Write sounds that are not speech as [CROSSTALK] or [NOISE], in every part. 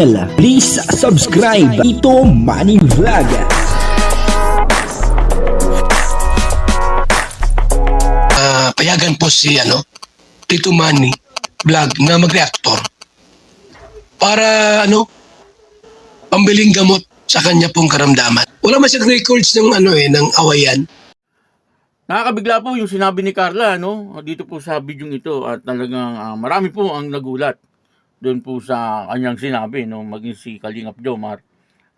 Please subscribe Ito Money Vlog. Ah, payagan po si ano, Tito Manny vlog na mag-reactor para ano, pambiling gamot sa kanya pong karamdaman. Wala man siyang records ng ano eh, ng awayan. Nakakabigla po yung sinabi ni Carla no dito po sa video ito at talagang ah, marami po ang nagulat doon po sa kanyang sinabi no maging si Kalingap Jomar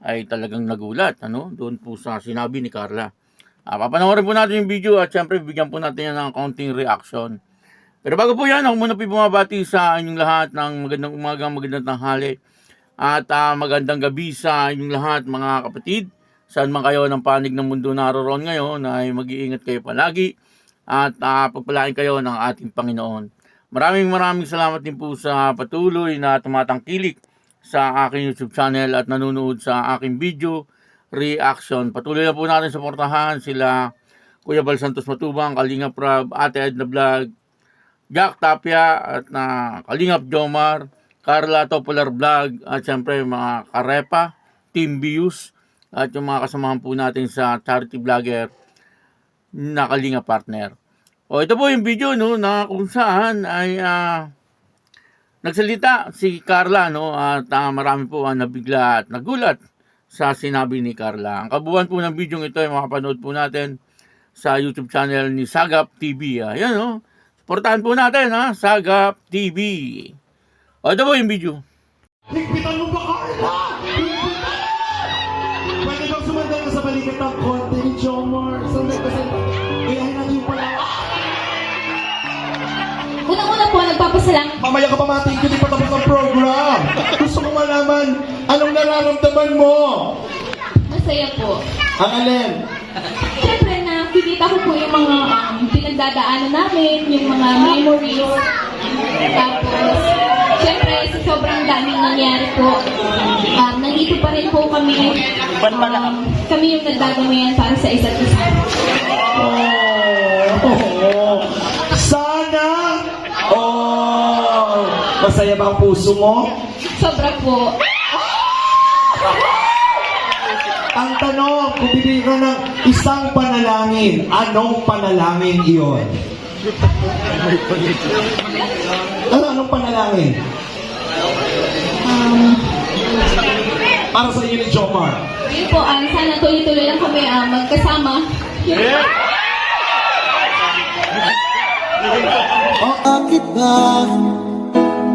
ay talagang nagulat ano doon po sa sinabi ni Carla. Ah, papanoorin po natin yung video at syempre bigyan po natin yan ng counting reaction. Pero bago po yan, ako muna po bumabati sa inyong lahat ng magandang umaga, magandang tanghali at ah, magandang gabi sa inyong lahat mga kapatid. Saan man kayo ng panig ng mundo naroon ngayon ay mag-iingat kayo palagi at uh, pagpalain kayo ng ating Panginoon. Maraming maraming salamat din po sa patuloy na tumatangkilik sa aking YouTube channel at nanonood sa aking video reaction. Patuloy na po natin suportahan sila Kuya Bal Santos Matubang, Kalinga Prab, Ate Edna Vlog, Jack Tapia at na Kalingap Jomar, Carla Topolar Vlog at syempre mga Karepa, Team Bius at yung mga kasamahan po natin sa charity vlogger na Kalinga Partner. O ito po yung video no na kung saan ay ah, nagsalita si Carla no at ah, marami po ang nabigla at nagulat sa sinabi ni Carla. Ang kabuuan po ng video ito ay makapanood po natin sa YouTube channel ni Sagap TV. Ayan no. Suportahan po natin ha, Sagap TV. O ito po yung video. Higpitan mo po, nagpapasalamat Mamaya ka pa mating ko, di pa tapos ang program. Gusto ko malaman, anong nararamdaman mo? masaya po. Ang alin? Siyempre, nakikita ko po yung mga um, pinagdadaanan namin, yung mga memories. Tapos, siyempre, sa sobrang daming nangyari po, um, nandito pa rin po kami. Um, kami yung nagdadamayan para sa isa't isa. Oh, sana! Oh, masaya ba ang puso mo? Sobra po. Ang tanong, kung bibigyan ka ng isang panalangin, anong panalangin iyon? Ano, anong panalangin? Um, Para sa iyo ni Jomar. yun po, um, sana tuloy-tuloy lang kami um, magkasama. Bakit ba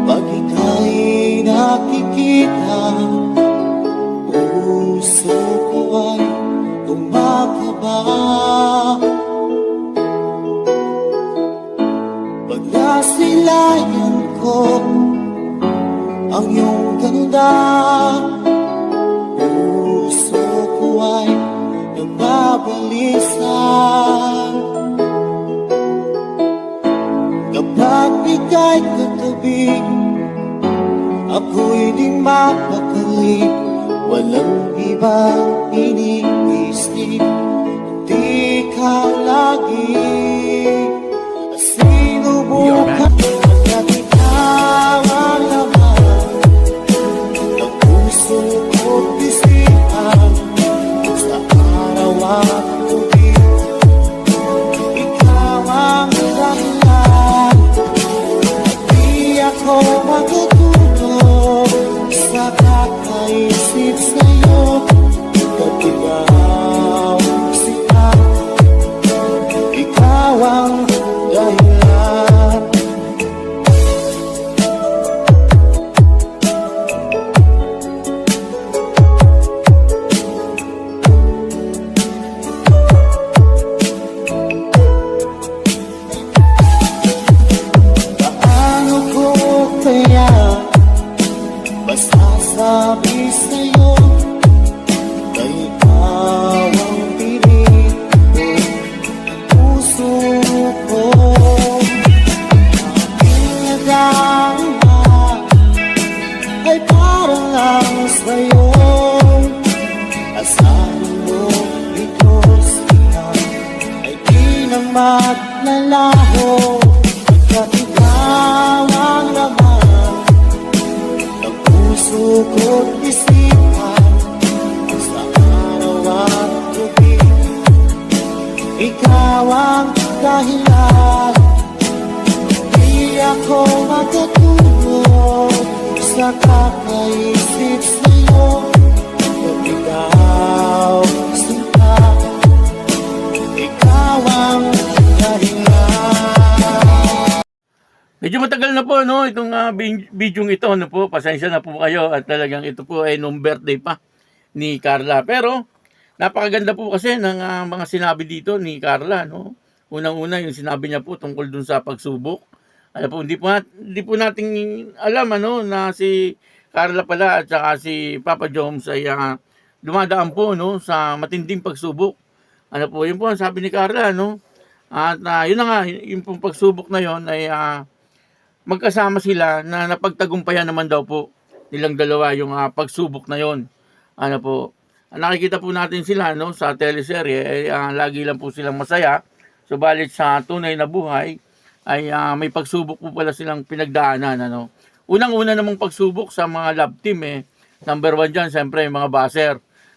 pag ika'y nakikita Puso ko ay tumakaba. Pag nasilayan ko ang iyong ganda Puso ko ay nagbabalisa Kapag ika'y katabi Ako'y di mapakali Walang ibang Masasabi sa'yo Na ikaw ang pilit ko Puso ko. Aking nadama Ay parang lang sa'yo. Asahan mo Ay di na dahilan Di ako makatulog Sa kakaisip sa'yo Kung ikaw sinta Ikaw ang dahilan Medyo matagal na po no itong uh, video ito ano po. Pasensya na po kayo at talagang ito po ay nung birthday pa ni Carla. Pero napakaganda po kasi ng ah, mga sinabi dito ni Carla no. Unang-una yung sinabi niya po tungkol dun sa pagsubok. Ano po, hindi po, hindi po natin alam ano na si Carla pala at saka si Papa Joms ay ah, dumadaan po no sa matinding pagsubok. Ano po, yun po ang sabi ni Carla no. At ah, yun na nga, yung pong pagsubok na yun ay ah, magkasama sila na napagtagumpayan naman daw po nilang dalawa yung ah, pagsubok na yon. Ano po, nakikita po natin sila no sa teleserye ay ah, lagi lang po silang masaya. Subalit sa tunay na buhay ay ah, may pagsubok po pala silang pinagdaanan ano. Unang-una namang pagsubok sa mga love team eh. Number one dyan, siyempre, yung mga baser.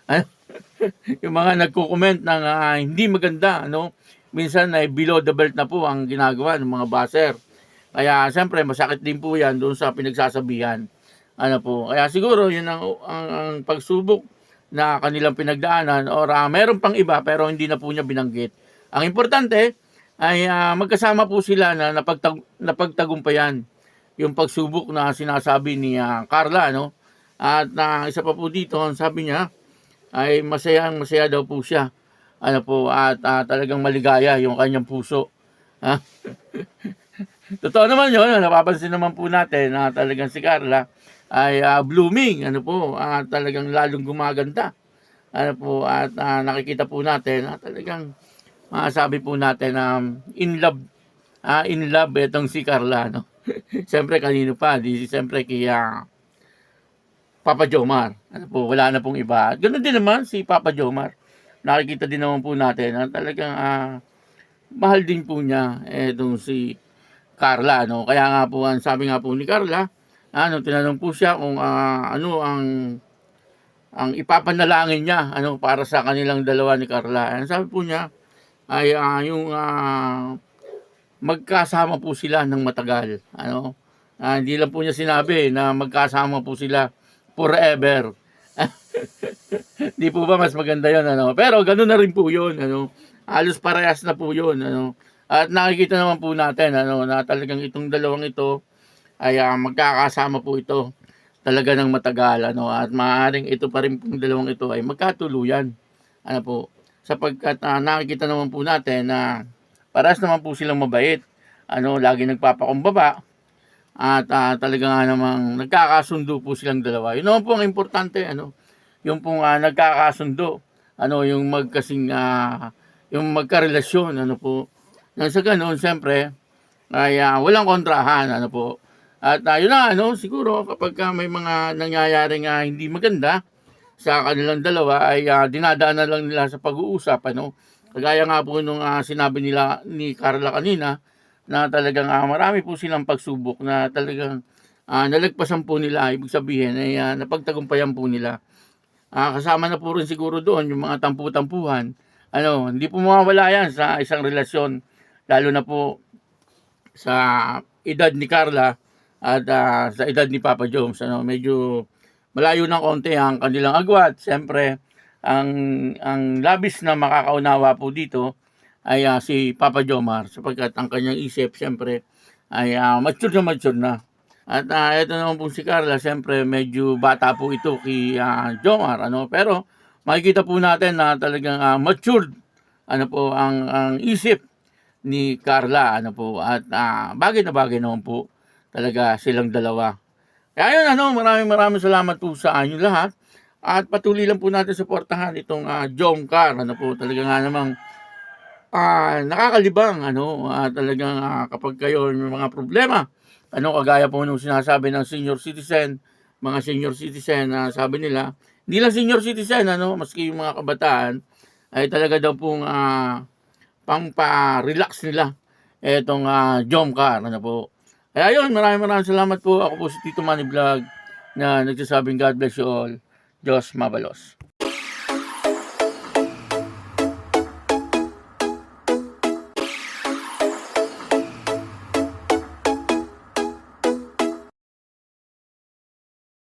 [LAUGHS] yung mga nagko-comment ng ah, hindi maganda, ano? Minsan ay below the belt na po ang ginagawa ng mga baser. Kaya siyempre masakit din po 'yan doon sa pinagsasabihan. Ano po? Kaya siguro 'yun ang, ang, ang pagsubok na kanilang pinagdaanan or ah, meron pang iba pero hindi na po niya binanggit. Ang importante ay ah, magkasama po sila na napagtag, napagtagumpayan yung pagsubok na sinasabi ni ah, Carla no. At na isa pa po dito, ang sabi niya ay masayang masaya daw po siya. Ano po at ah, talagang maligaya yung kanyang puso. Ha? [LAUGHS] Totoo naman yun, napapansin naman po natin na talagang si Carla ay ah, blooming, ano po, ah, talagang lalong gumaganda. Ano po, at ah, nakikita po natin na talagang masabi po natin na in love, ah, in love itong si Carla, no? [LAUGHS] siyempre kanino pa, di siyempre kay ah, Papa Jomar. Ano po, wala na pong iba. Ganun din naman si Papa Jomar. Nakikita din naman po natin na talagang ah, mahal din po niya itong si Carla no kaya nga po ang sabi nga po ni Carla ano tinanong po siya kung ah, ano ang ang ipapanalangin niya ano para sa kanilang dalawa ni Carla ang sabi po niya ay ah, yung ah, magkasama po sila ng matagal ano Ah, hindi lang po niya sinabi na magkasama po sila forever [LAUGHS] Di po ba mas maganda yon ano? Pero ganoon na rin po yun, ano? Halos parehas na po yun, ano? At nakikita naman po natin, ano, na talagang itong dalawang ito ay ah, magkakasama po ito talaga ng matagal, ano? At maaaring ito pa rin pong dalawang ito ay magkatuluyan, ano po? Sapagkat ah, nakikita naman po natin na parehas naman po silang mabait, ano, lagi nagpapakumbaba, at ah, talaga nga namang nagkakasundo po silang dalawa. Yun naman po ang importante, ano, yung pong ah, nagkakasundo, ano, yung magkasing, ah, yung magkarelasyon, ano po. Nang sa ganun, siyempre, ay ah, walang kontrahan, ano po. At ah, yun na, ano, siguro kapag ka may mga nangyayaring ah, hindi maganda sa kanilang dalawa, ay ah, dinadaan na lang nila sa pag-uusap, ano. Kagaya nga po nung ah, sinabi nila ni Carla kanina, na talagang ah, marami po silang pagsubok na talagang ah, nalagpasan po nila, ibig sabihin ay ah, napagtagumpayan po nila. Ah, kasama na po rin siguro doon yung mga tampu-tampuhan. Ano, hindi po mawawala yan sa isang relasyon, lalo na po sa edad ni Carla at ah, sa edad ni Papa Jones. Ano, medyo malayo ng konti ang kanilang agwat. Siyempre, ang, ang labis na makakaunawa po dito ay ah, si Papa Jomar sapagkat ang kanyang isip siyempre ay ah, mature na mature na. At uh, ito naman po si Carla, siyempre medyo bata po ito kay ah, Jomar, ano, pero makikita po natin na talagang ah, matured ano po ang ang isip ni Carla, ano po, at ah, bagay na bagay naman po talaga silang dalawa. Kaya yun, ano, maraming maraming salamat po sa inyo lahat. At patuloy lang po natin suportahan itong uh, Jomcar, ano po, talaga nga namang ah nakakalibang ano ah, talagang ah, kapag kayo may mga problema. Ano kagaya po nung sinasabi ng senior citizen mga senior citizen na sabi nila hindi lang senior citizen ano maski yung mga kabataan ay talaga daw pong ah, pangpa-relax nila etong uh, Jomcar ano po kaya yun maraming maraming salamat po ako po si Tito Manny Vlog na nagsasabing God bless you all. Diyos mabalos.